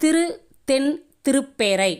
திரு தென் திருப்பேரை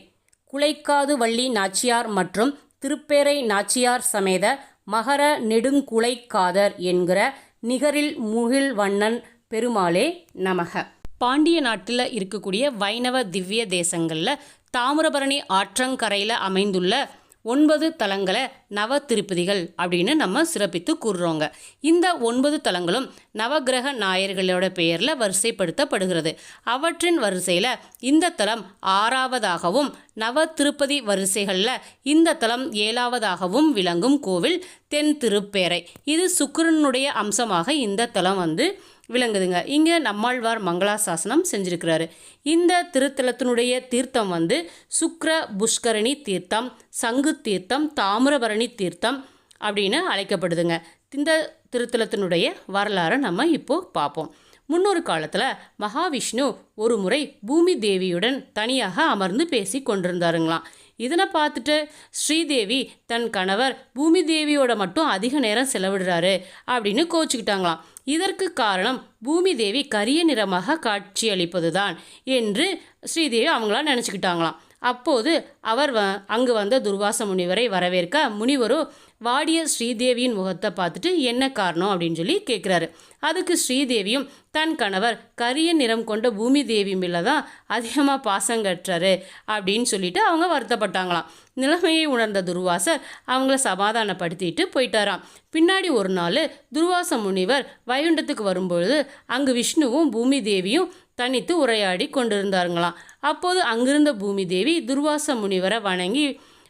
குலைக்காது வள்ளி நாச்சியார் மற்றும் திருப்பேரை நாச்சியார் சமேத மகர நெடுங்குலைக்காதர் என்கிற நிகரில் முகில்வண்ணன் பெருமாளே நமக. பாண்டிய நாட்டில் இருக்கக்கூடிய வைணவ திவ்ய தேசங்களில் தாமிரபரணி ஆற்றங்கரையில் அமைந்துள்ள ஒன்பது தலங்களை நவ திருப்பதிகள் அப்படின்னு நம்ம சிறப்பித்து கூறுறோங்க. இந்த ஒன்பது தலங்களும் நவக்கிரக நாயர்களோட பெயரில் வரிசைப்படுத்தப்படுகிறது. அவற்றின் வரிசையில் இந்த தலம் ஆறாவதாகவும் நவ திருப்பதி வரிசைகளில் இந்த தலம் ஏழாவதாகவும் விளங்கும் கோவில் தென் திருப்பேரை. இது சுக்கிரனுடைய அம்சமாக இந்த தலம் வந்து விளங்குதுங்க. இங்கே நம்மாழ்வார் மங்களாசாசனம் செஞ்சுருக்கிறாரு. இந்த திருத்தலத்தினுடைய தீர்த்தம் வந்து சுக்ர புஷ்கரணி தீர்த்தம் சங்கு தீர்த்தம் தாமிரபரணி தீர்த்தம் அப்படின்னு அழைக்கப்படுதுங்க. இந்த திருத்தலத்தினுடைய வரலாறை நம்ம இப்போது பார்ப்போம். முன்னொரு காலத்தில் மகாவிஷ்ணு ஒரு முறை பூமி தேவியுடன் தனியாக அமர்ந்து பேசி கொண்டிருந்தாருங்களாம். இதனை பார்த்துட்டு ஸ்ரீதேவி தன் கணவர் பூமி தேவியோட மட்டும் அதிக நேரம் செலவிடுறாரு அப்படின்னு கோச்சிக்கிட்டாங்களாம். இதற்கு காரணம் பூமி தேவி கரிய நிறமாக காட்சியளிப்பது தான் என்று ஸ்ரீதேவி அவங்களா நினச்சிக்கிட்டாங்களாம். அப்போது அவர் வ அங்கு வந்த துர்வாச முனிவரை வரவேற்க முனிவரும் வாடிய ஸ்ரீதேவியின் முகத்தை பார்த்துட்டு என்ன காரணம் அப்படின்னு சொல்லி கேட்குறாரு அதுக்கு ஸ்ரீதேவியும் தன் கணவர் கரிய நிறம் கொண்ட பூமி தேவி மேலே தான் அதிகமாக பாசம் கட்டுறாரு அப்படின்னு சொல்லிட்டு அவங்க வருத்தப்பட்டாங்களாம். நிலைமையை உணர்ந்த துர்வாசர் அவங்கள சமாதானப்படுத்திட்டு போயிட்டாராம். பின்னாடி ஒரு நாள் துர்வாச முனிவர் வைகுண்டத்துக்கு வரும்பொழுது அங்கு விஷ்ணுவும் பூமி தேவியும் தனித்து உரையாடி கொண்டிருந்தாருங்களாம் அப்போது அங்கிருந்த பூமி தேவி துர்வாச முனிவரை வணங்கி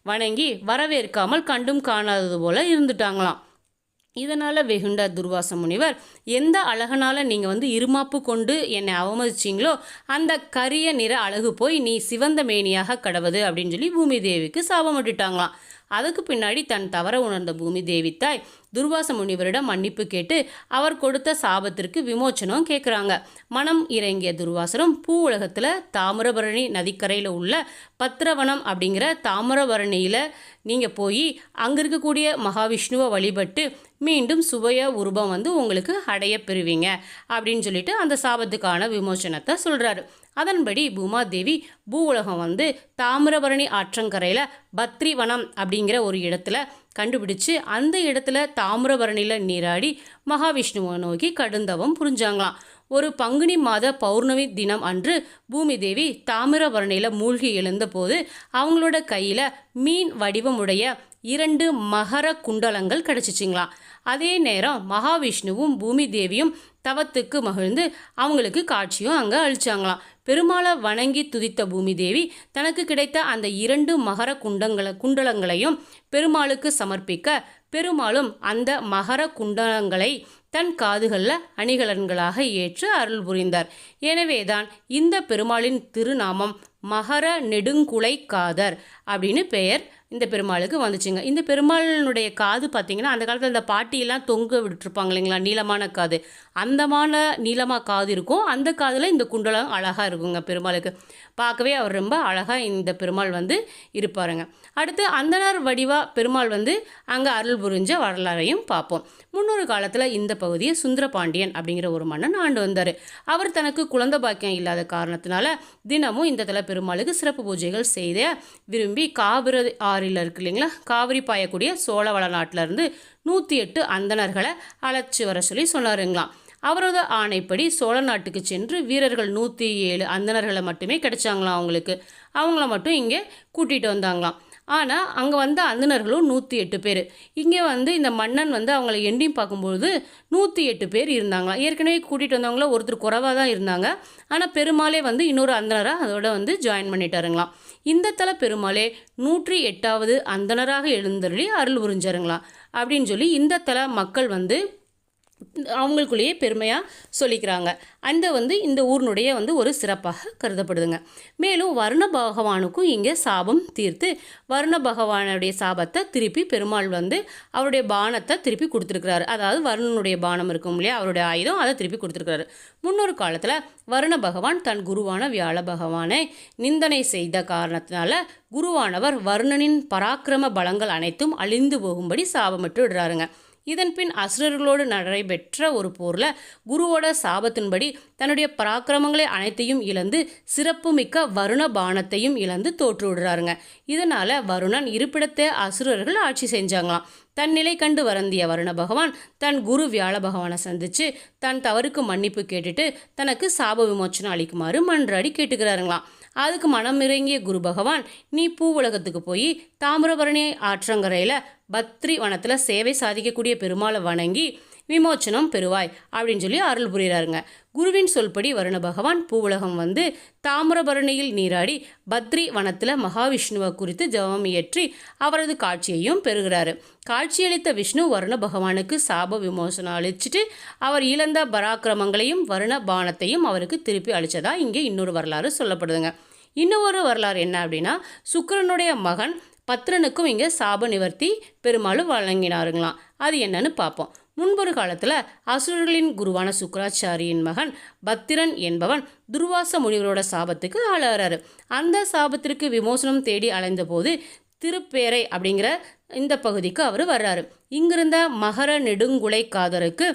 வணங்கி வரவேற்காமல் கண்டும் காணாதது போல இருந்துட்டாங்களாம். இதனால் வெகுண்ட துர்வாச முனிவர் எந்த அழகனால் நீங்கள் வந்து இருமாப்பு கொண்டு என்னை அவமதிச்சிங்களோ அந்த கரிய நிற அழகு போய் நீ சிவந்த மேனியாக கடவுது அப்படின்னு சொல்லி பூமி தேவிக்கு சாபமிட்டுட்டாங்களாம் அதுக்கு பின்னாடி தன் தவற உணர்ந்த பூமி தேவித்தாய் துர்வாச முனிவரிடம் மன்னிப்பு கேட்டு அவர் கொடுத்த சாபத்திற்கு விமோச்சனம் கேட்குறாங்க. மனம் இறங்கிய துர்வாசரும் பூ உலகத்தில் தாமிரபரணி நதிக்கரையில் உள்ள பத்திரவனம் அப்படிங்கிற தாமிரபரணியில் நீங்கள் போய் அங்கே இருக்கக்கூடிய மகாவிஷ்ணுவை வழிபட்டு மீண்டும் சுபய உருவம் வந்து உங்களுக்கு அடைய பெறுவீங்க அப்படின்னு சொல்லிட்டு அந்த சாபத்துக்கான விமோச்சனத்தை சொல்கிறாரு அதன்படி பூமாதேவி பூ உலகம் வந்து தாமிரபரணி ஆற்றங்கரையில் பத்ரிவனம் அப்படிங்கிற ஒரு இடத்துல கண்டுபிடிச்சு அந்த இடத்துல தாமிரபரணியில் நீராடி மகாவிஷ்ணுவை நோக்கி கடுந்தவம் புரிஞ்சாங்களாம். ஒரு பங்குனி மாத பௌர்ணமி தினம் அன்று பூமி தேவி தாமிரபரணியில் மூழ்கி எழுந்தபோது அவங்களோட கையில் மீன் வடிவமுடைய இரண்டு மகர குண்டலங்கள் கிடச்சிச்சிங்களாம். அதே நேரம் மகாவிஷ்ணுவும் பூமி தேவியும் தவத்துக்கு மகிழ்ந்து அவங்களுக்கு காட்சியும் அங்கே அழிச்சாங்களாம் பெருமாளை வணங்கி துதித்த பூமி தேவி தனக்கு கிடைத்த அந்த இரண்டு மகர குண்டங்களை குண்டலங்களையும் பெருமாளுக்கு சமர்ப்பிக்க பெருமாளும் அந்த மகர குண்டலங்களை தன் காதுகளில் அணிகலன்களாக ஏற்று அருள் புரிந்தார். எனவேதான் இந்த பெருமாளின் திருநாமம் மகர நெடுங்குலை காதர் அப்படின்னு பெயர் இந்த பெருமாளுக்கு வந்துச்சுங்க. இந்த பெருமாளினுடைய காது பார்த்தீங்கன்னா அந்த காலத்தில் இந்த பாட்டியெல்லாம் தொங்க விட்டுருப்பாங்க இல்லைங்களா? நீளமான காது. அந்தமான நீளமாக காது இருக்கும். அந்த காதில் இந்த குண்டலம் அழகாக இருக்குங்க பெருமாளுக்கு. பார்க்கவே அவர் ரொம்ப அழகாக இந்த பெருமாள் வந்து இருப்பாருங்க. அடுத்து அந்தனார் வடிவா பெருமாள் வந்து அங்கே அருள் புரிஞ்ச வரலாறையும் பார்ப்போம். முன்னொரு காலத்தில் இந்த பகுதியை சுந்தரபாண்டியன் அப்படிங்கிற ஒரு மன்னன் ஆண்டு வந்தார். அவர் தனக்கு குழந்தை பாக்கியம் இல்லாத காரணத்தினால தினமும் இந்த தல பெருமாளுக்கு சிறப்பு பூஜைகள் செய்த விரும்பி காவிரி ஆறில் இருக்கு இல்லைங்களா? காவிரி பாயக்கூடிய சோழவள நாட்டிலேருந்து நூற்றி எட்டு அந்தணர்களை அழைச்சி வர சொல்லி சொன்னாருங்களாம் அவரது ஆணைப்படி சோழ நாட்டுக்கு சென்று வீரர்கள் நூற்றி ஏழு அந்தணர்களை மட்டுமே கிடைச்சாங்களாம் அவங்களுக்கு. அவங்கள மட்டும் இங்கே கூட்டிகிட்டு வந்தாங்களாம். ஆனால் அங்கே வந்த அந்தணர்களும் நூற்றி எட்டு பேர். இங்கே வந்து இந்த மன்னன் வந்து அவங்கள எண்ணி பார்க்கும்பொழுது நூற்றி எட்டு பேர் இருந்தாங்களாம். ஏற்கனவே கூட்டிகிட்டு வந்தவங்கள ஒருத்தர் குறைவாக தான் இருந்தாங்க. ஆனால் பெருமாளே வந்து இன்னொரு அந்தனராக அதோட வந்து ஜாயின் பண்ணிட்டாருங்களாம். இந்த தல பெருமாளே நூற்றி எட்டாவது அந்தனராக எழுந்தருளி அருள் உறிஞ்சாருங்களாம் அப்படின்னு சொல்லி இந்த தல மக்கள் வந்து அவங்களுக்குள்ளேயே பெருமையாக சொல்லிக்கிறாங்க. அந்த வந்து இந்த ஊரினுடைய வந்து ஒரு சிறப்பாக கருதப்படுதுங்க. மேலும் வருண பகவானுக்கும் இங்கே சாபம் தீர்த்து வருண பகவானுடைய சாபத்தை திருப்பி பெருமாள் வந்து அவருடைய பானத்தை திருப்பி கொடுத்துருக்கிறாரு. அதாவது வருணனுடைய பானம் இருக்கும் இல்லையா அவருடைய ஆயுதம் அதை திருப்பி கொடுத்துருக்கிறாரு. முன்னொரு காலத்தில் வருண பகவான் தன் குருவான வியாழ பகவானை நிந்தனை செய்த காரணத்தினால குருவானவர் வருணனின் பராக்கிரம பலங்கள் அனைத்தும் அழிந்து போகும்படி சாபமிட்டு விடுறாருங்க. இதன் பின் அசுரர்களோடு நடைபெற்ற ஒரு போரில் குருவோட சாபத்தின்படி தன்னுடைய பராக்கிரமங்களை அனைத்தையும் இழந்து சிறப்புமிக்க வருண பானத்தையும் இழந்து தோற்று விடுறாருங்க. வருணன் இருப்பிடத்தை அசுரர்கள் ஆட்சி செஞ்சாங்களாம். தன் நிலை கண்டு வருந்திய வருண பகவான் தன் குரு வியாழ பகவானை சந்தித்து தன் தவறுக்கு மன்னிப்பு கேட்டுட்டு தனக்கு சாப விமோச்சனம் அளிக்குமாறு மன்றாடி கேட்டுக்கிறாருங்களாம். அதுக்கு மனம் இறங்கிய குரு பகவான் நீ பூ உலகத்துக்கு போய் தாமிரபரணி ஆற்றங்கரையில் பத்ரி வனத்தில் சேவை சாதிக்கக்கூடிய பெருமாளை வணங்கி விமோச்சனம் பெறுவாய் அப்படின்னு சொல்லி அருள் புரிகிறாருங்க குருவின் சொல்படி வருண பகவான் பூவுலகம் வந்து தாமிரபரணியில் நீராடி பத்ரி வனத்தில் மகாவிஷ்ணுவை குறித்து ஜெபம் இயற்றி அவரது காட்சியையும் பெறுகிறாரு. காட்சியளித்த விஷ்ணு வருண பகவானுக்கு சாப விமோசனம் அளிச்சுட்டு அவர் இழந்த பராக்கிரமங்களையும் வருண பானத்தையும் அவருக்கு திருப்பி அளித்ததா இங்கே இன்னொரு வரலாறு சொல்லப்படுதுங்க. இன்னொரு வரலாறு என்ன அப்படின்னா சுக்கரனுடைய மகன் பத்ரனுக்கும் இங்கே சாப நிவர்த்தி பெருமாளும் வழங்கினாருங்களாம். அது என்னன்னு பார்ப்போம் முன்பொரு காலத்தில் அசுரர்களின் குருவான சுக்கராச்சாரியின் மகன் பத்திரன் என்பவன் துர்வாச முனிவரோட சாபத்துக்கு ஆளாகிறாரு அந்த சாபத்திற்கு விமோசனம் தேடி அலைந்தபோது திருப்பேரை அப்படிங்கிற இந்த பகுதிக்கு அவர் வர்றாரு. இங்கிருந்த மகர நெடுங்குலை காதருக்கு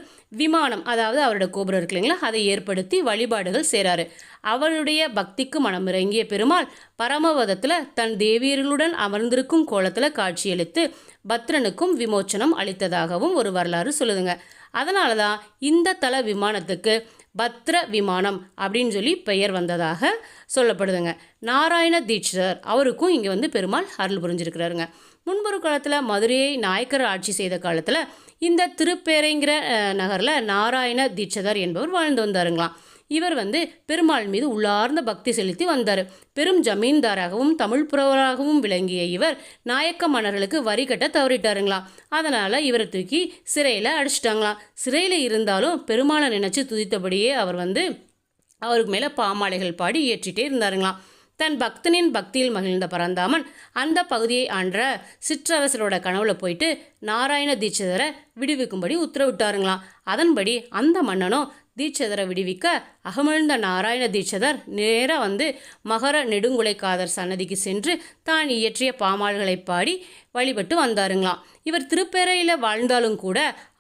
விமானம் அதாவது அவரோட கோபுரம் இருக்கு இல்லைங்களா அதை ஏற்படுத்தி வழிபாடுகள் செய்கிறாரு அவருடைய பக்திக்கு மனமிறங்கிய பெருமாள் பரமவதத்தில் தன் தேவியர்களுடன் அமர்ந்திருக்கும் கோலத்தில் காட்சியளித்து பத்ரனுக்கும் விமோச்சனம் அளித்ததாகவும் ஒரு வரலாறு சொல்லுதுங்க. அதனால தான் இந்த தல விமானத்துக்கு பத்ர விமானம் அப்படின்னு சொல்லி பெயர் வந்ததாக சொல்லப்படுதுங்க. நாராயண தீட்சிதர் அவருக்கும் இங்கே வந்து பெருமாள் அருள் புரிஞ்சிருக்கிறாருங்க. முன்பொரு காலத்தில் மதுரையை நாயக்கர் ஆட்சி செய்த காலத்தில் இந்த திருப்பேரைங்கிற நகரில் நாராயண தீட்சதர் என்பவர் வாழ்ந்து வந்தாருங்களாம். இவர் வந்து பெருமாள் மீது உள்ளார்ந்த பக்தி செலுத்தி வந்தார். பெரும் ஜமீன்தாராகவும் தமிழ் புறவராகவும் விளங்கிய இவர் நாயக்க மன்னர்களுக்கு வரி கட்ட தவறிட்டாருங்களாம். அதனால் இவரை தூக்கி சிறையில் அடிச்சிட்டாங்களாம். சிறையில் இருந்தாலும் பெருமாளை நினச்சி துதித்தபடியே அவர் வந்து அவருக்கு மேலே பாமாலைகள் பாடி ஏற்றிட்டே இருந்தாருங்களாம். தன் பக்தனின் பக்தியில் மகிழ்ந்த பரந்தாமன் அந்த பகுதியை ஆன்ற சிற்றரசரோட கனவுல போயிட்டு நாராயண தீட்சிதரை விடுவிக்கும்படி உத்தரவிட்டாருங்களாம். அதன்படி அந்த மன்னனும் தீட்சதரை விடுவிக்க அகமழ்ந்த நாராயண தீட்சதர் நேராக வந்து மகர நெடுங்குலைக்காதர் சன்னதிக்கு சென்று தான் இயற்றிய பாமால்களை பாடி வழிபட்டு வந்தாருங்களாம். இவர் திருப்பேரையில் வாழ்ந்தாலும் கூட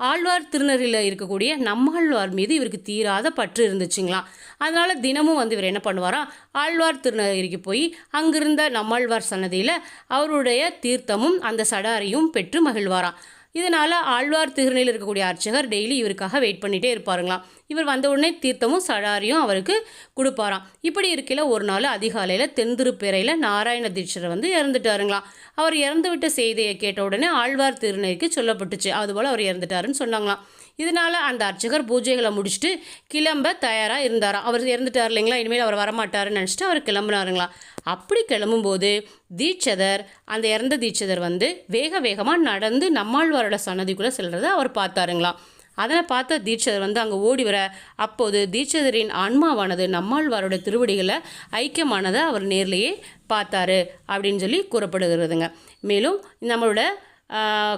ஆழ்வார் திருநறையில் இருக்கக்கூடிய நம்மாழ்வார் மீது இவருக்கு தீராத பற்று இருந்துச்சுங்களாம். அதனால் தினமும் வந்து இவர் என்ன பண்ணுவாராம் ஆழ்வார் திருநகிரிக்கு போய் அங்கிருந்த நம்மாழ்வார் சன்னதியில் அவருடைய தீர்த்தமும் அந்த சடாரியும் பெற்று மகிழ்வாராம். இதனால் ஆழ்வார் திருநெல்லியில் இருக்கக்கூடிய அர்ச்சகர் டெய்லி இவருக்காக வெயிட் பண்ணிகிட்டே இருப்பாருங்களாம். இவர் வந்த உடனே தீர்த்தமும் சடாரியும் அவருக்கு கொடுப்பாராம். இப்படி இருக்கையில் ஒரு நாள் அதிகாலையில் தென்திருப்பேரையில் நாராயண தீட்சர் வந்து இறந்துட்டாருங்களாம். அவர் இறந்து விட்ட செய்தியை கேட்ட உடனே ஆழ்வார் திருநெறிக்கு சொல்லப்பட்டுச்சு. அதுபோல் அவர் இறந்துட்டாருன்னு சொன்னாங்களாம். இதனால் அந்த அர்ச்சகர் பூஜைகளை முடிச்சுட்டு கிளம்ப தயாராக இருந்தாராம் அவர் இறந்துட்டார் இல்லைங்களா? இனிமேல் அவர் வரமாட்டாருன்னு நினச்சிட்டு அவர் கிளம்புனாருங்களா? அப்படி கிளம்பும்போது தீட்சதர் அந்த இறந்த தீட்சதர் வந்து வேக வேகமாக நடந்து நம்மாழ்வாரோட சன்னதிக்குள்ளே செல்கிறத அவர் பார்த்தாருங்களாம் அதனை பார்த்த தீட்சதர் வந்து அங்கே ஓடி வர அப்போது தீட்சதரின் ஆன்மாவானது நம்மாழ்வாரோட திருவடிகளை ஐக்கியமானதை அவர் நேர்லேயே பார்த்தாரு அப்படின்னு சொல்லி கூறப்படுகிறதுங்க. மேலும் நம்மளோட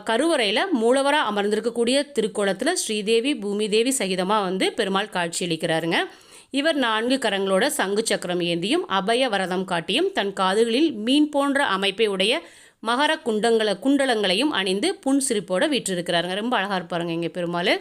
கருவறையில் மூலவராக அமர்ந்திருக்கக்கூடிய திருக்கோலத்தில் ஸ்ரீதேவி பூமிதேவி சகிதமாக வந்து பெருமாள் காட்சியளிக்கிறாருங்க. இவர் நான்கு கரங்களோட சங்கு சக்கரம் ஏந்தியும் அபய வரதம் காட்டியும் தன் காதுகளில் மீன் போன்ற அமைப்பை உடைய மகர குண்டங்களை குண்டலங்களையும் அணிந்து புன் சிரிப்போடு வீற்றிருக்கிறாருங்க. ரொம்ப அழகாக இருப்பாருங்க இங்கே பெருமாள்.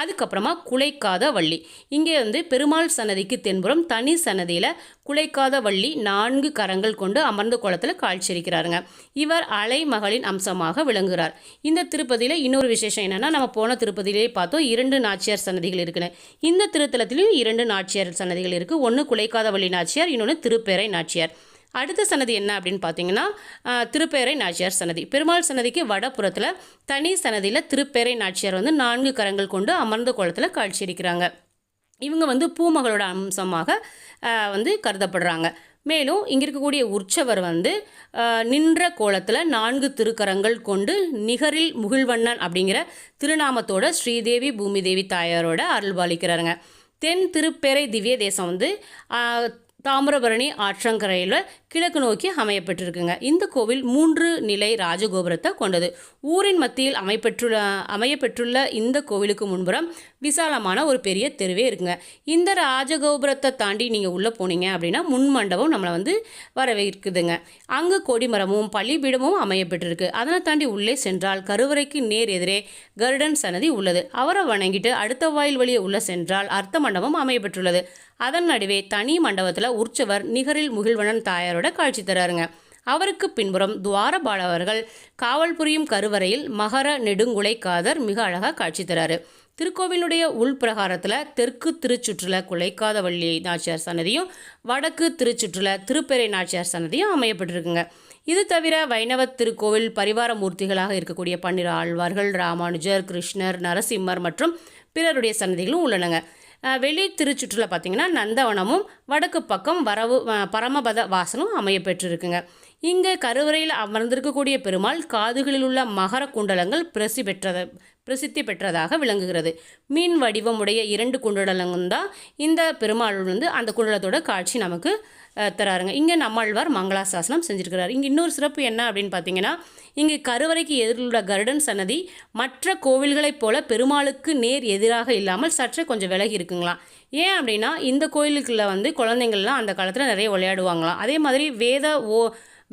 அதுக்கப்புறமா குலைக்காத வள்ளி. இங்கே வந்து பெருமாள் சன்னதிக்கு தென்புறம் தனி சன்னதியில் குலைக்காத வள்ளி நான்கு கரங்கள் கொண்டு அமர்ந்த குளத்தில் காட்சியளிக்கிறாருங்க. இவர் அலைமகளின் அம்சமாக விளங்குகிறார். இந்த திருப்பதியில் இன்னொரு விசேஷம் என்னென்னா நம்ம போன திருப்பதியிலே பார்த்தோம் இரண்டு நாச்சியார் சன்னதிகள் இருக்குன்னு. இந்த திருத்தலத்திலையும் இரண்டு நாச்சியார் சன்னதிகள் இருக்குது ஒன்று குலைக்காத வள்ளி நாச்சியார் இன்னொன்று திருப்பேரை நாச்சியார். அடுத்த சன்னதி என்ன அப்படின்னு பார்த்தீங்கன்னா திருப்பேரை நாச்சியார் சன்னதி. பெருமாள் சன்னதிக்கு வடப்புறத்தில் தனி சன்னதியில் திருப்பேரை நாச்சியார் வந்து நான்கு கரங்கள் கொண்டு அமர்ந்த கோலத்தில் காட்சியளிக்கிறாங்க. இவங்க வந்து பூமகளோட அம்சமாக வந்து கருதப்படுறாங்க. மேலும் இங்கே இருக்கக்கூடிய உற்சவர் வந்து நின்ற கோலத்தில் நான்கு திருக்கரங்கள் கொண்டு நிகரில் முகிழ்வண்ணன் அப்படிங்கிற திருநாமத்தோட ஸ்ரீதேவி பூமிதேவி தாயாரோட அருள்பாலிக்கிறாருங்க தென் திருப்பேரை திவ்ய தேசம் வந்து தாமிரபரணி ஆற்றங்கரையில் கிழக்கு நோக்கி அமையப்பட்டிருக்குங்க. இந்த கோவில் மூன்று நிலை ராஜகோபுரத்தை கொண்டது. ஊரின் மத்தியில் அமைப்பெற்றுள்ள அமையப்பெற்றுள்ள இந்த கோவிலுக்கு முன்புறம் விசாலமான ஒரு பெரிய தெருவே இருக்குங்க. இந்த ராஜகோபுரத்தை தாண்டி நீங்கள் உள்ளே போனீங்க அப்படின்னா முன் மண்டபம் நம்மளை வந்து வரவேற்குதுங்க. அங்கு கொடிமரமும் பள்ளிபீடமும் அமையப்பட்டிருக்கு அதனை தாண்டி உள்ளே சென்றால் கருவறைக்கு நேர் எதிரே கருடன் சன்னதி உள்ளது. அவரை வணங்கிட்டு அடுத்த வாயில் வழியே உள்ளே சென்றால் அர்த்த மண்டபம் அமையப்பெற்றுள்ளது. அதன் நடுவே தனி மண்டபத்தில் உற்சவர் நிகரில் முகிழ்வனன் தாயாரோட காட்சி தராருங்க. அவருக்கு பின்புறம் துவாரபால அவர்கள் காவல் புரியும் கருவறையில் மகர நெடுங்குலை காதர் மிக அழகாக காட்சி தராரு. திருக்கோவிலுடைய உள்பிரகாரத்தில் தெற்கு திருச்சுற்றுல குலைக்காத வள்ளி நாச்சியார் சன்னதியும் வடக்கு திருச்சுற்றுல திருப்பெரை நாச்சியார் சன்னதியும் அமையப்பட்டிருக்குங்க. இது தவிர வைணவ திருக்கோவில் பரிவார மூர்த்திகளாக இருக்கக்கூடிய பன்னிரு ஆழ்வார்கள் ராமானுஜர் கிருஷ்ணர் நரசிம்மர் மற்றும் பிறருடைய சன்னதிகளும் உள்ளனங்க. வெளி திருச்சுற்றில் பார்த்தீங்கன்னா நந்தவனமும் வடக்கு பக்கம் வரவு பரமபத பரமபத வாசலும் அமையப்பெற்றிருக்குங்க இங்கே கருவறையில் அமர்ந்திருக்கக்கூடிய பெருமாள் காதுகளில் உள்ள மகர குண்டலங்கள் பிரசி பெற்றத பிரசித்தி பெற்றதாக விளங்குகிறது. மீன் வடிவமுடைய இரண்டு குண்டலங்கள் தான் இந்த பெருமாள் வந்து அந்த குண்டலத்தோட காட்சி நமக்கு தராருங்க. இங்கே நம்மாழ்வார் மங்களாசாசனம் செஞ்சுருக்கிறார். இங்கே இன்னொரு சிறப்பு என்ன அப்படின்னு பார்த்தீங்கன்னா இங்கே கருவறைக்கு எதிரிலுள்ள கருடன் சன்னதி மற்ற கோவில்களைப் போல பெருமாளுக்கு நேர் எதிராக இல்லாமல் சற்றே கொஞ்சம் விலகி இருக்குங்களாம். ஏன் அப்படின்னா இந்த கோயிலுக்குள்ள வந்து குழந்தைங்கள்லாம் அந்த காலத்தில் நிறைய விளையாடுவாங்களாம். அதே மாதிரி வேத ஓ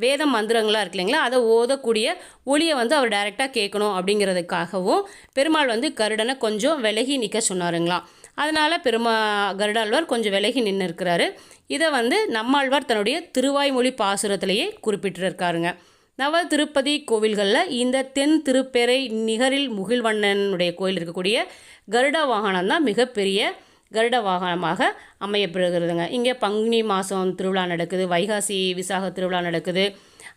வேத மந்திரங்களாக இருக்கு இல்லைங்களா? அதை ஓதக்கூடிய ஒளியை வந்து அவர் டைரெக்டாக கேட்கணும் அப்படிங்கிறதுக்காகவும் பெருமாள் வந்து கருடனை கொஞ்சம் விலகி நிற்க சொன்னாருங்களாம். அதனால் பெருமா கருடாழ்வார் கொஞ்சம் விலகி நின்று இருக்கிறாரு இதை வந்து நம்மாழ்வார் தன்னுடைய திருவாய்மொழி பாசுரத்திலேயே குறிப்பிட்டிருக்காருங்க. நவ திருப்பதி கோவில்களில் இந்த தென் திருப்பெரை நிகரில் முகில்வண்ணனுடைய கோயில் இருக்கக்கூடிய கருட வாகனம் தான் மிகப்பெரிய கருட வாகனமாக அமையப்படுகிறதுங்க இங்கே பங்குனி மாதம் திருவிழா நடக்குது வைகாசி விசாக திருவிழா நடக்குது.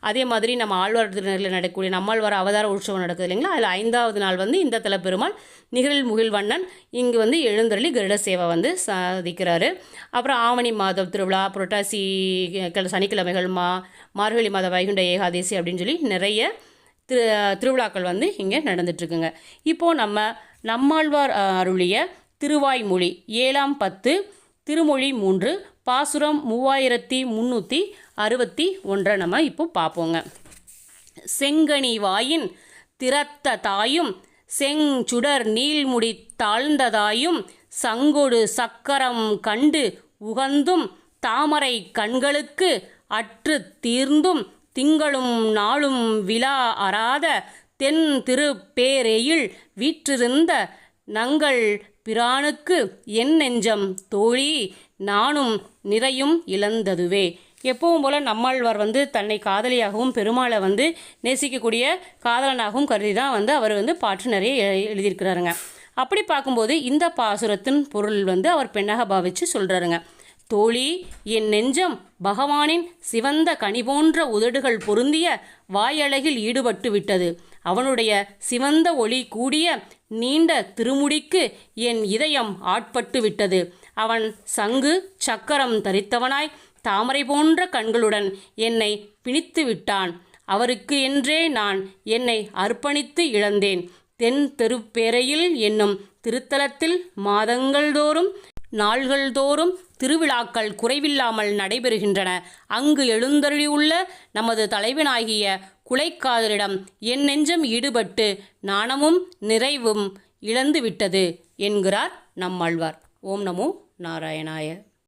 அதே மாதிரி நம்ம ஆழ்வார் திருநகரில் நடக்கக்கூடிய நம்மாழ்வார் அவதார உற்சவம் நடக்குது இல்லைங்களா? அதில் ஐந்தாவது நாள் வந்து இந்த தலப்பெருமாள் நிகழில் முகில்வண்ணன் இங்கு வந்து எழுந்தருளி கருட சேவை வந்து சாதிக்கிறாரு. அப்புறம் ஆவணி மாதம் திருவிழா புரட்டாசி சனிக்கிழமைகள் மா மார்கழி மாத வைகுண்ட ஏகாதசி அப்படின்னு சொல்லி நிறைய திரு திருவிழாக்கள் வந்து இங்கே நடந்துட்டுருக்குங்க. இப்போது நம்ம நம்மாழ்வார் அருளிய திருவாய்மொழி ஏழாம் பத்து திருமொழி மூன்று பாசுரம் மூவாயிரத்தி முந்நூற்றி அறுபத்தி ஒன்றை. நம்ம இப்போ பார்ப்போங்க செங்கனி வாயின் திறத்த தாயும் செஞ்சுடர் நீள்முடி தாழ்ந்ததாயும் சங்கொடு சக்கரம் கண்டு உகந்தும் தாமரை கண்களுக்கு அற்று தீர்ந்தும் திங்களும் நாளும் விழா அறாத தென் திருப்பேரையில் வீற்றிருந்த நங்கள் பிரானுக்கு என் நெஞ்சம் தோழி நானும் நிறையும் இழந்ததுவே. எப்பவும் போல் நம்மாழ்வார் வந்து தன்னை காதலியாகவும் பெருமாளை வந்து நேசிக்கக்கூடிய காதலனாகவும் கருதி தான் வந்து அவர் வந்து பாட்டு நிறைய எழுதியிருக்கிறாருங்க. அப்படி பார்க்கும்போது இந்த பாசுரத்தின் பொருள் வந்து அவர் பெண்ணாக பாவித்து சொல்கிறாருங்க தோழி என் நெஞ்சம் பகவானின் சிவந்த கனி போன்ற உதடுகள் பொருந்திய வாயழகில் ஈடுபட்டு விட்டது. அவனுடைய சிவந்த ஒளி கூடிய நீண்ட திருமுடிக்கு என் இதயம் ஆட்பட்டு விட்டது. அவன் சங்கு சக்கரம் தரித்தவனாய் தாமரை போன்ற கண்களுடன் என்னை பிணித்து விட்டான் அவருக்கு என்றே நான் என்னை அர்ப்பணித்து இழந்தேன். தென் தெருப்பேரையில் என்னும் திருத்தலத்தில் மாதங்கள்தோறும் நாள்கள்தோறும் திருவிழாக்கள் குறைவில்லாமல் நடைபெறுகின்றன. அங்கு எழுந்தருளியுள்ள நமது தலைவனாகிய குலைக்காதரிடம் என் நெஞ்சம் ஈடுபட்டு நாணமும் நிறைவும் இழந்துவிட்டது என்கிறார் நம்மாழ்வார். ఓం నమో నారాయణాయ.